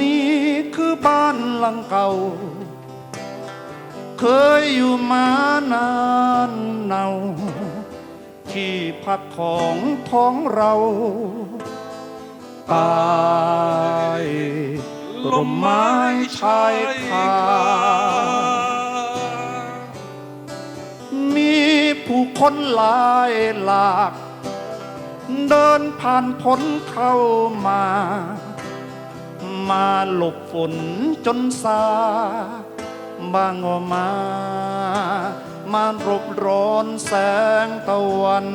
นี่คือบ้านหลังเก่า เคยอยู่มานานเนาที่พักของท้องเราตายลมไม้ชายคามีผู้คนหลายหลาก เดินผ่านพ้นเข้ามา มาหลบฝนจนซาบางก็มา มารบร้อนแสงตะวัน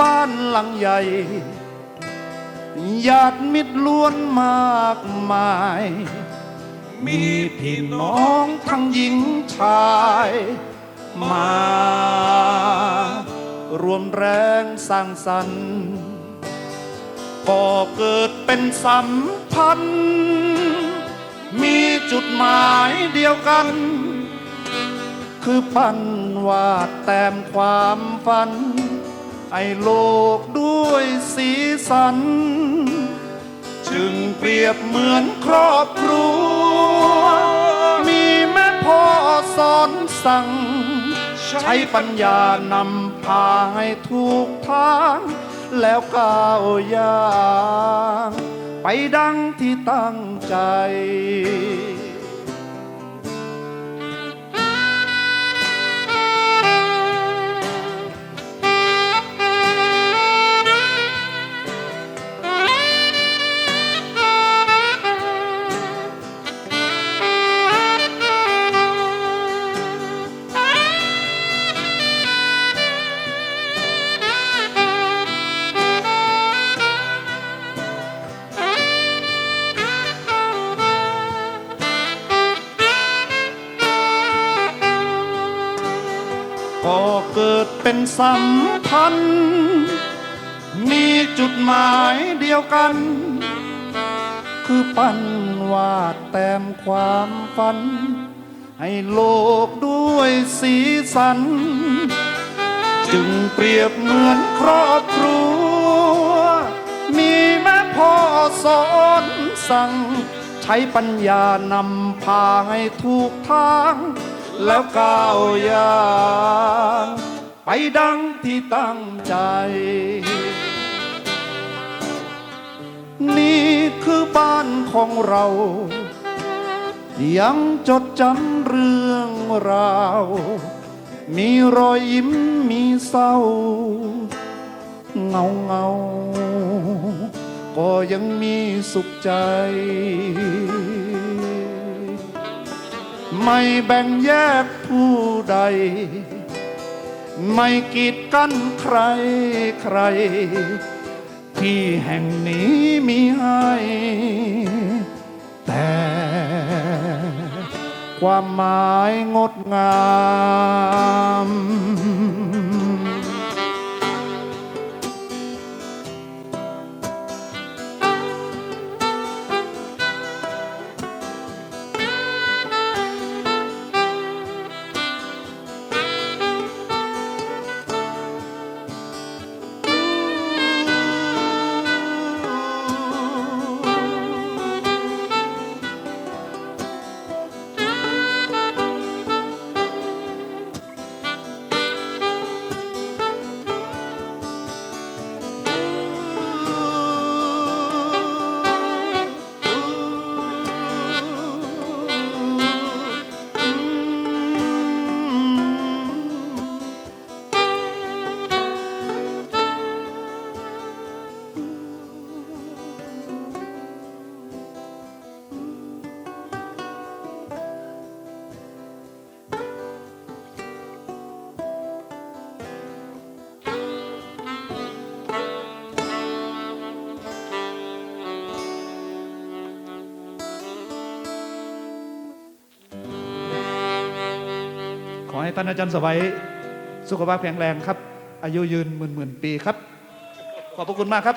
บ้านหลังใหญ่ญาติมิตรล้วนมากมาย มีพี่น้องทั้งหญิงชาย มา รวมแรงสร้างสรรค์ก็เกิดเป็นสัมพันธ์ มีจุดหมายเดียวกัน คือปั้นวาดแต้มความฝัน ไอ้โลกด้วยสีสัน จึงเปรียบเหมือนครอบครัว มีแม่พ่อสอนสั่ง ใช้ปัญญานำพาให้ถูกทาง แล้วก้าวย่างไปดังที่ตั้งใจ เป็นสัมพันธ์ มีจุดหมายเดียวกัน คือปั้นวาดแต้มความฝัน ให้โลกด้วยสีสัน จึงเปรียบเหมือนครอบครัว มีแม่พ่อสอนสั่ง ใช้ปัญญานำพาให้ถูกทาง แล้วก้าวย่าง ไปดังที่ตั้งใจ นี่คือบ้านของเรา ยังจดจำเรื่องราว มีรอยยิ้มมีเศร้า เงาเงาก็ยังมีสุขใจ ไม่แบ่งแยกผู้ใด ไม่กีดกันใครใคร ที่แห่งนี้มีให้ แต่ความหมายงดงาม อให้ท่านอาจารย์สวัยสุขภาพแข็งแรงครับ อายุยืนหมื่นหมื่นปีครับ ขอบพระคุณมากครับ